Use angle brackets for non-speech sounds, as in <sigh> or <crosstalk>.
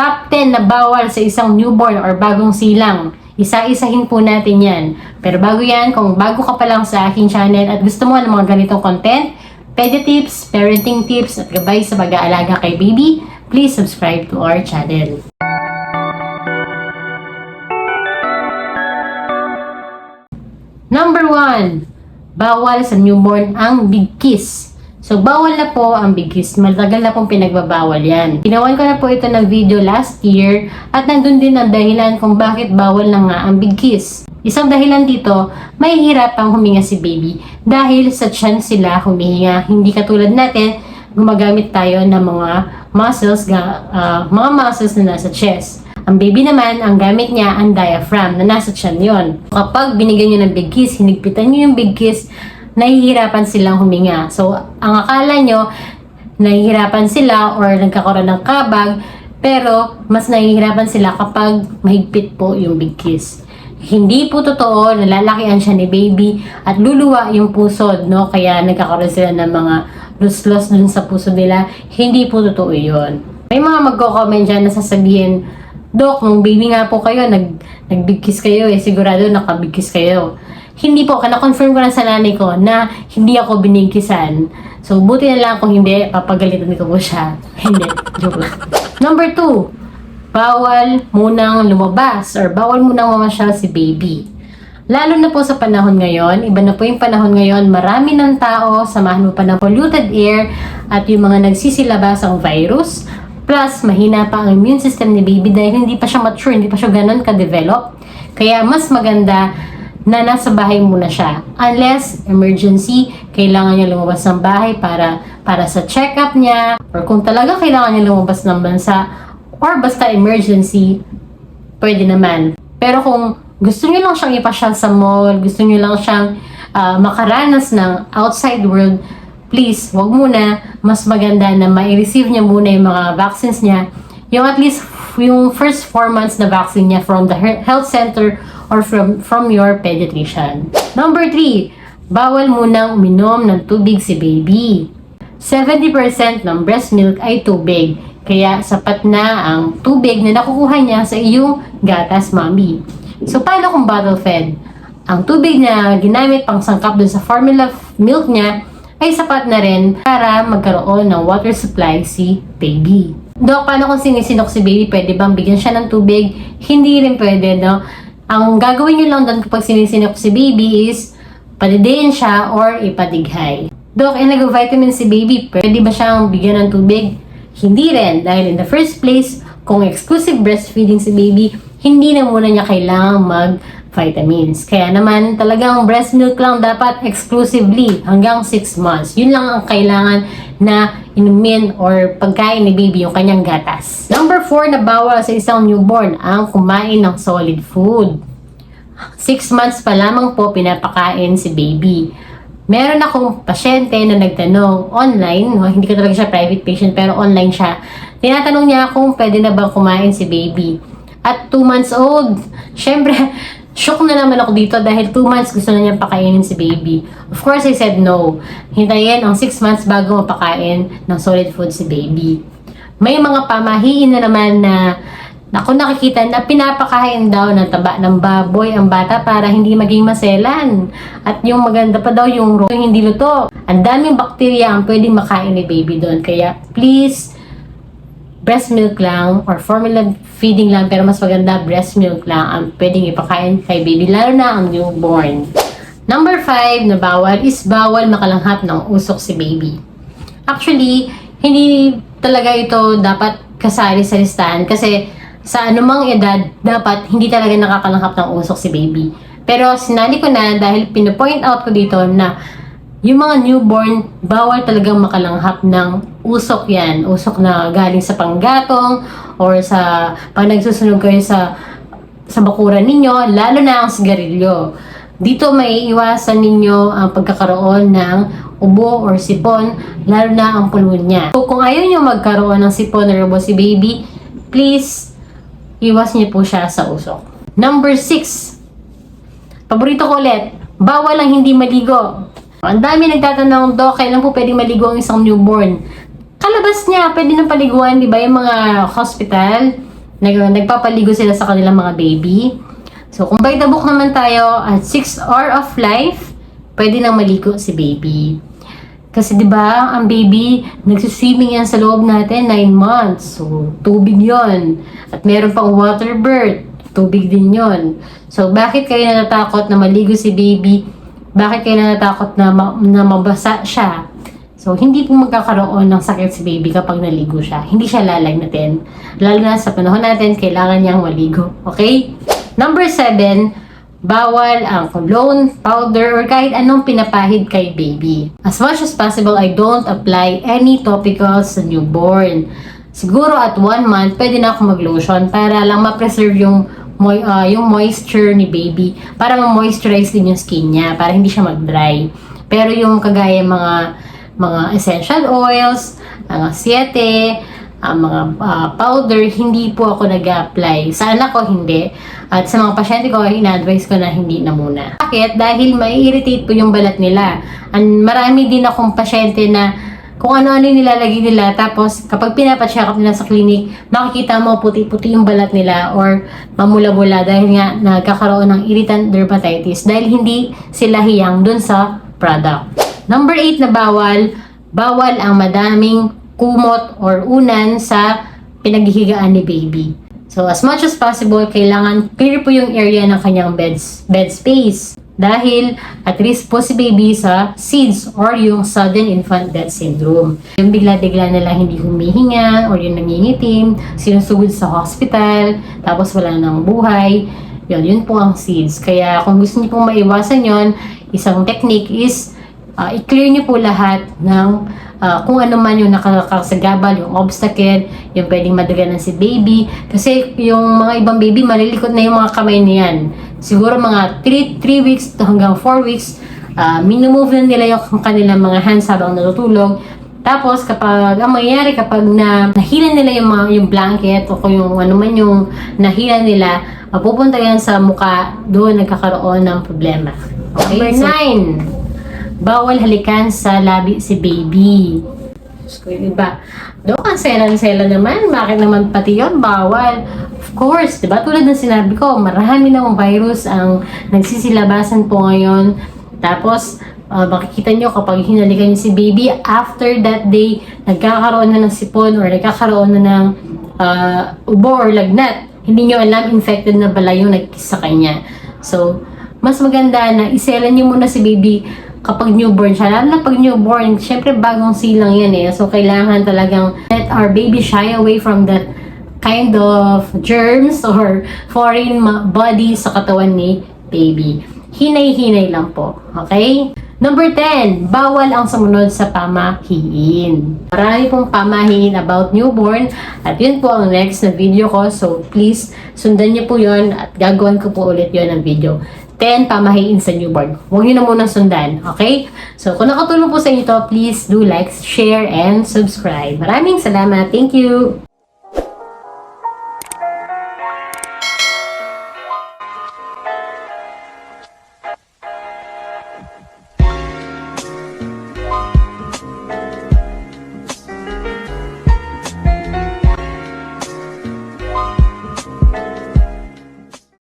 Top 10 na bawal sa isang newborn or bagong silang. Isa-isahin po natin yan. Pero bago yan, kung bago ka pa lang sa aking channel at gusto mo ng mga ganitong content, pedi tips, parenting tips, at gabay sa pag-aalaga kay baby, please subscribe to our channel. Number 1, bawal sa newborn ang big kiss. So, bawal na po ang big kiss. Matagal na pong pinagbabawal yan. Ginawan ko na po ito ng video last year at nandun din ang dahilan kung bakit bawal na nga ang big kiss. Isang dahilan dito, may hirapang huminga si baby dahil sa tiyan sila humihinga. Hindi katulad natin, gumagamit tayo ng mga muscles, ah, mga muscles na nasa chest. Ang baby naman, ang gamit niya, ang diaphragm na nasa tiyan yon. Kapag binigyan niyo ng big kiss, hinigpitan niyo yung big kiss, nahihirapan silang huminga. So, ang akala nyo, nahihirapan sila or nagkakaroon ng kabag, pero mas nahihirapan sila kapag mahigpit po yung big kiss. Hindi po totoo, nalalakihan siya ni baby at luluwa yung pusod, no? Kaya nagkakaroon sila ng mga luslos dun sa puso nila. Hindi po totoo yun. May mga magko-comment dyan na sasabihin, Dok, nung baby nga po kayo, nag, nagbigkis kayo eh, sigurado nakabigkis kayo. Hindi po, kana-confirm ko na sa nanay ko na hindi ako binigkisan. So, buti na lang kung hindi, papagalitan ko po siya. <laughs> hindi, joke lang. Number two, bawal munang lumabas or bawal munang mamasyal si baby. Lalo na po sa panahon ngayon, iba na po yung panahon ngayon, marami ng tao, samahan mo pa ng polluted air at yung mga nagsisilabas ang virus. Plus, mahina pa ang immune system ni baby dahil hindi pa siya mature, hindi pa siya ganun ka-develop. Kaya mas maganda na nasa bahay muna siya. Unless emergency, kailangan niya lumabas ng bahay para para sa check-up niya or kung talaga kailangan niya lumabas ng bansa or basta emergency, pwede naman. Pero kung gusto niyo lang siyang ipasyal sa mall, gusto niyo lang siyang ah, makaranas ng outside world, please, wag muna. Mas maganda na ma-receive niya muna yung mga vaccines niya. Yung at least yung first 4 months na vaccine niya from the he- health center or from from your pediatrician. Number 3, bawal munang uminom ng tubig si baby. 70% ng breast milk ay tubig. Kaya sapat na ang tubig na nakukuha niya sa iyong gatas, mami. So, paano kung bottle fed? Ang tubig na ginamit pang sangkap dun sa formula milk niya ay sapat na rin para magkaroon ng water supply si baby. Dok, paano kung sinisinok si baby? Pwede bang bigyan siya ng tubig? Hindi rin pwede, no? Ang gagawin niyo lang doon kapag sinisinok si baby is padidiin siya or ipadighay. Dok, eh nag-vitamin si baby, pwede ba siyang bigyan ng tubig? Hindi rin, dahil in the first place, kung exclusive breastfeeding si baby, hindi na muna niya kailangang mag-vitamins. Kaya naman, talagang breast milk lang dapat exclusively hanggang 6 months. Yun lang ang kailangan na inumin or pagkain ni baby yung kanyang gatas. Number 4 na bawal sa isang newborn ang kumain ng solid food. 6 months pa lamang po pinapakain si baby. Meron akong pasyente na nagtanong online, no? hindi ko talaga siya private patient pero online siya. Tinatanong niya kung pwede na bang kumain si baby. At 2 months old, syempre, shock na naman ako dito dahil 2 months gusto na niya pakainin si baby. Of course, I said no. Hintayin ang 6 months bago mapakain ng solid food si baby. May mga pamahiin na naman na ako nakikita na pinapakain daw ng taba ng baboy ang bata para hindi maging maselan. At yung maganda pa daw yung yung hindi luto. Ang daming bakterya ang pwedeng makain ni baby doon. Kaya please, breast milk lang or formula feeding lang pero mas maganda breast milk lang ang pwedeng ipakain kay baby lalo na ang newborn. Number 5 na bawal is bawal makalanghap ng usok si baby. Actually, hindi talaga ito dapat kasali sa listahan kasi sa anumang edad, dapat hindi talaga nakakalanghap ng usok si baby. Pero sinali ko na dahil pinapoint out ko dito na yung mga newborn, bawal talagang makalanghap ng usok yan. Usok na galing sa panggatong or sa pag nagsusunog kayo sa sa bakuran ninyo, lalo na ang sigarilyo. Dito may iwasan ninyo ang pagkakaroon ng ubo or sipon, lalo na ang pulmonya. So kung ayaw nyo magkaroon ng sipon or ubo si baby, please, iwas niyo po siya sa usok. Number 6. Paborito ko ulit, bawal ang hindi maligo. Ang dami nagtatanong, Dok, kailan po pwedeng maligo ang isang newborn? Kalabas niya, pwede nang paliguan, di ba? Yung mga hospital, nag, nagpapaligo sila sa kanilang mga baby. So, kung by the book naman tayo, at 6 hour of life, pwede nang maligo si baby. Kasi 'di ba, ang baby nagsiswimming yan sa loob natin 9 months. So, tubig 'yon. At meron pang water birth, tubig din 'yon. So, bakit kayo natatakot na maligo si baby? Bakit kayo natatakot na, ma- na mabasa siya? So, hindi po magkakaroon ng sakit si baby kapag naligo siya. Hindi siya lalagnatin. Lalo na sa panahon natin, kailangan niyang maligo. Okay? Number seven, bawal ang cologne, powder, or kahit anong pinapahid kay baby. As much as possible, I don't apply any topicals sa newborn. Siguro at one month, pwede na ako mag-lotion para lang ma-preserve yung, moi- ah, yung moisture ni baby. Para ma-moisturize din yung skin niya, para hindi siya mag-dry. Pero yung kagaya mga mga essential oils, mga siete, ang mga ah, powder, hindi po ako nag-apply. Sa anak ko, hindi. At sa mga pasyente ko, ina-advise ko na hindi na muna. Bakit? Dahil mai-irritate po yung balat nila. And marami din akong pasyente na kung ano-ano nilalagay nila. Tapos, kapag pinapacheck up nila sa clinic, makikita mo puti-puti yung balat nila or mamula-mula dahil nga nagkakaroon ng irritant dermatitis dahil hindi sila hiyang dun sa product. Number 8 na bawal, bawal ang madaming kumot or unan sa pinaghihigaan ni baby. So, as much as possible, kailangan clear po yung area ng kanyang bed, bed space. Dahil at risk po si baby sa SIDS or yung sudden infant death syndrome. Yung bigla-bigla na lang hindi humihinga or yung nangingitim, sinusugod sa hospital, tapos wala nang buhay. Yun, yun po ang SIDS. Kaya kung gusto niyo pong maiwasan yon isang technique is uh, i-clear niyo po lahat ng uh, kung ano man yung nakakasagabal, yung obstacle, yung pwedeng madaganan si baby. Kasi yung mga ibang baby, malilikot na yung mga kamay niyan. Siguro mga 3, 3 weeks to hanggang 4 weeks, uh, minumove na nila yung kanilang mga hands habang natutulog. Tapos kapag ang mangyayari kapag na nahila nila yung mga yung blanket o kung yung ano man yung nahila nila, mapupunta yan sa muka, doon nagkakaroon ng problema. Okay? Number 9 bawal halikan sa labi si baby. Diyos ko, yung iba. Doon, ang sela-sela naman. Bakit naman pati yun? Bawal. Of course, di ba? Tulad ng sinabi ko, marami na virus ang nagsisilabasan po ngayon. Tapos, uh, makikita nyo kapag hinalikan nyo si baby, after that day, nagkakaroon na ng sipon or nagkakaroon na ng uh, ubo or lagnat. Hindi nyo alam, infected na pala yung nagkiss kanya. So, mas maganda na iselan nyo muna si baby kapag newborn siya. Lalo na pag newborn, syempre bagong silang yan eh. So, kailangan talagang let our baby shy away from that kind of germs <laughs> or foreign body sa katawan ni baby. Hinay-hinay lang po. Okay? Number 10, bawal ang sumunod sa pamahiin. Marami pong pamahiin about newborn at yun po ang next na video ko. So please, sundan niyo po yun at gagawin ko po ulit yun ang video. 10 pamahiin sa newborn. Huwag niyo na muna sundan, okay? So, kung nakatulong po sa inyo to, please do like, share, and subscribe. Maraming salamat. Thank you!